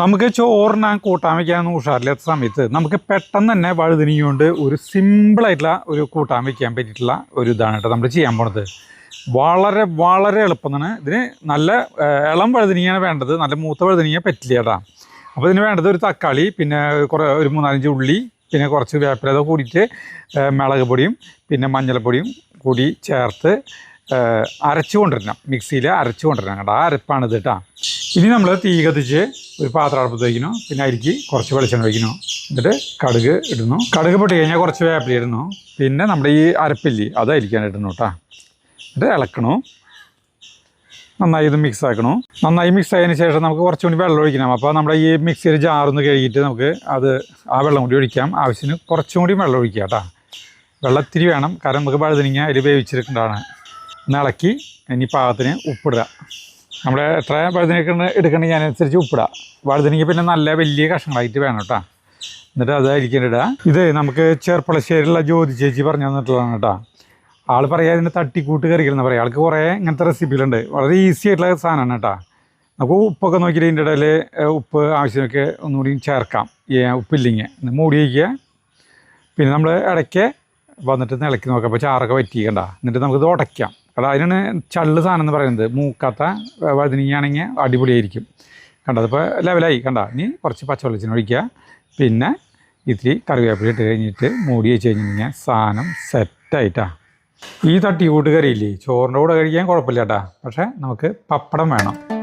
നമുക്ക് ചോറിന് കൂട്ടാൻ വയ്ക്കാമെന്ന് ഉഷാറില്ലാത്ത സമയത്ത് നമുക്ക് പെട്ടെന്ന് തന്നെ വഴുതിനി കൊണ്ട് ഒരു സിമ്പിളായിട്ടുള്ള ഒരു കൂട്ടാൻ വയ്ക്കാൻ പറ്റിയിട്ടുള്ള ഒരു ഇതാണ് കേട്ടോ നമ്മൾ ചെയ്യാൻ പോണത്. വളരെ വളരെ എളുപ്പമാണ് ഇതിന് നല്ല ഇളം വഴുതിനിയാണ് വേണ്ടത്. നല്ല മൂത്ത വഴുതിനിയ പറ്റില്ല കേട്ടോ. അപ്പോൾ ഇതിന് വേണ്ടത് ഒരു തക്കാളി പിന്നെ കുറേ ഒരു മൂന്നാലഞ്ച് ഉള്ളി പിന്നെ കുറച്ച് വേപ്പിലത കൂടിയിട്ട് മിളക് പൊടിയും പിന്നെ മഞ്ഞൾപ്പൊടിയും കൂടി ചേർത്ത് അരച്ച് മിക്സിയിൽ അരച്ച് കേട്ടോ. ആ അരപ്പാണ് ഇത് കേട്ടോ. ഇനി നമ്മൾ തീ കത്തിച്ച് ഒരു പാത്രം അടുപ്പത്ത് വയ്ക്കുന്നു പിന്നെ അരിക്ക് കുറച്ച് വെളിച്ചെണ്ണ വയ്ക്കുന്നു എന്നിട്ട് കടുക് ഇടുന്നു. കടുക് പൊട്ടി കഴിഞ്ഞാൽ കുറച്ച് വേപ്പില ഇടുന്നു. പിന്നെ നമ്മുടെ ഈ അരപ്പില്ലി അത് അരിക്കാൻ ഇടുന്നു കേട്ടോ. എന്നിട്ട് ഇളക്കണു. നന്നായി ഇത് മിക്സ് ആക്കണു. നന്നായി മിക്സ് ആയതിന് ശേഷം നമുക്ക് കുറച്ചുകൂടി വെള്ളം ഒഴിക്കണം. അപ്പോൾ നമ്മുടെ ഈ മിക്സിയിൽ ജാറൊന്ന് കഴുകിയിട്ട് നമുക്ക് അത് ആ വെള്ളം കൂടി ഒഴിക്കാം. ആവശ്യത്തിന് കുറച്ചും കൂടി വെള്ളം ഒഴിക്കുക കേട്ടോ. വെള്ളം ഇത്തിരി വേണം. കാരണം നമുക്ക് വഴുതനങ്ങ അതിൽ വേവിച്ചെടുക്കേണ്ടതാണ് ഒന്ന് ഇളക്കി ഇനി പാകത്തിന് ഉപ്പിടുക. നമ്മൾ എത്ര വഴുതനങ്ങ എടുക്കണമെങ്കിൽ അതിനനുസരിച്ച് ഉപ്പിടുക വഴുതനക്ക് പിന്നെ നല്ല വലിയ കഷ്ണങ്ങളായിട്ട് വേണം കേട്ടോ. എന്നിട്ട് അതായിരിക്കും ഇടുക ഇത് നമുക്ക് ചെർപ്പളശ്ശേരിയുള്ള ജ്യോതി ചേച്ചി പറഞ്ഞു തന്നിട്ടുള്ളതാണ് കേട്ടോ. ആൾ പറയുക അതിന്റെ തട്ടിക്കൂട്ട് കറികളെന്ന് പറയുക പറയാം. ആൾക്ക് കുറേ ഇങ്ങനത്തെ റെസിപ്പികളുണ്ട് വളരെ ഈസി ആയിട്ടുള്ള സാധനമാണ് കേട്ടോ. നമുക്ക് ഉപ്പൊക്കെ നോക്കിയിട്ട് ഇതിന്റെ ഇടയിൽ ഉപ്പ് ആവശ്യമൊക്കെ ഒന്നുകൂടി ചേർക്കാം. ഈ ഉപ്പില്ലെങ്കിൽ. മൂടി വയ്ക്കുക. പിന്നെ നമ്മൾ ഇടയ്ക്ക് വന്നിട്ട് ഇളക്കി നോക്കാം. അപ്പോൾ ചാറൊക്കെ വറ്റിക്കണ്ട. എന്നിട്ട് നമുക്കിത് ഉടയ്ക്കാം. കാരണം അതിനാണ് ചള്ള് സാധനം എന്ന് പറയുന്നത്. മൂക്കാത്ത വഴുതിനിയാണെങ്കിൽ അടിപൊളിയായിരിക്കും. കണ്ടത് ഇപ്പോൾ ലെവലായി കണ്ട ഇനി കുറച്ച് പച്ചവെള്ളത്തിന് ഒഴിക്കുക. പിന്നെ ഇത്തിരി കറിവേപ്പില ഇട്ട് കഴിഞ്ഞിട്ട് മൂടി വെച്ച് കഴിഞ്ഞ് കഴിഞ്ഞാൽ സാധനം സെറ്റായിട്ടാ ഈ തട്ടിക്കൂട്ട് കറിയില്ലേ? ചോറിന്റെ കൂടെ കഴിക്കാൻ കുഴപ്പമില്ല കേട്ടാ. പക്ഷേ നമുക്ക് പപ്പടം വേണം.